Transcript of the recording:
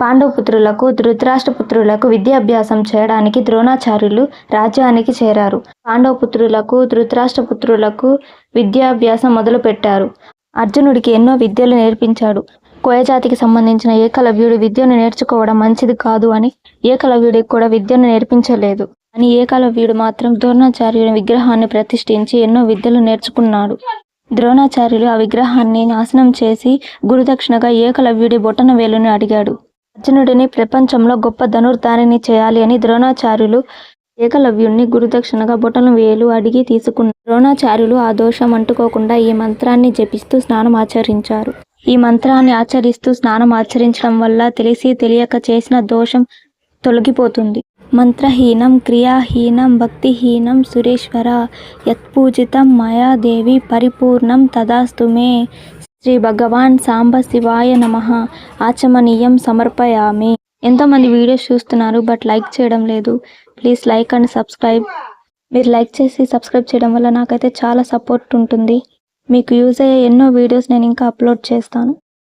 పాండవపుత్రులకు ధృతరాష్ట్రపుత్రులకు విద్యాభ్యాసం చేయడానికి ద్రోణాచార్యులు రాజ్యానికి చేరారు. పాండవపుత్రులకు ధృతరాష్ట్రపుత్రులకు విద్యాభ్యాసం మొదలుపెట్టారు. అర్జునుడికి ఎన్నో విద్యలు నేర్పించాడు. కోయజాతికి సంబంధించిన ఏకలవ్యుడు విద్యను నేర్చుకోవడం మంచిది కాదు అని ఏకలవ్యుడికి కూడా విద్యను నేర్పించలేదు. అని ఏకలవ్యుడు మాత్రం ద్రోణాచార్యుని విగ్రహాన్ని ప్రతిష్ఠించి ఎన్నో విద్యలు నేర్చుకున్నాడు. ద్రోణాచార్యులు ఆ విగ్రహాన్ని నాశనం చేసి గురుదక్షిణగా ఏకలవ్యుడి బొటన వేలుని అడిగాడు. అర్జునుడిని ప్రపంచంలో గొప్ప ధనుర్ధారిని చేయాలి అని ద్రోణాచార్యులు ఏకలవ్యుణ్ణి గురుదక్షిణగా బొటనవేలు అడిగి తీసుకున్నారు. ద్రోణాచార్యులు ఆ దోషం అంటుకోకుండా ఈ మంత్రాన్ని జపిస్తూ స్నానం ఆచరించారు. ఈ మంత్రాన్ని ఆచరిస్తూ స్నానం ఆచరించడం వల్ల తెలిసి తెలియక చేసిన దోషం తొలగిపోతుంది. మంత్రహీనం క్రియాహీనం భక్తిహీనం సురేశ్వర యత్పూజితం మయా దేవి పరిపూర్ణం తదాస్తుమే శ్రీ భగవాన్ సాంబ శివాయ నమః ఆచమనీయం సమర్పయామి. ఎంతోమంది వీడియోస్ చూస్తున్నారు బట్ లైక్ చేయడం లేదు. Please like and subscribe. మీరు లైక్ చేసి సబ్స్క్రైబ్ చేయడం వల్ల నాకైతే చాలా సపోర్ట్ ఉంటుంది. మీకు యూజ్ అయ్యే ఎన్నో వీడియోస్ నేను ఇంకా అప్లోడ్ చేస్తాను.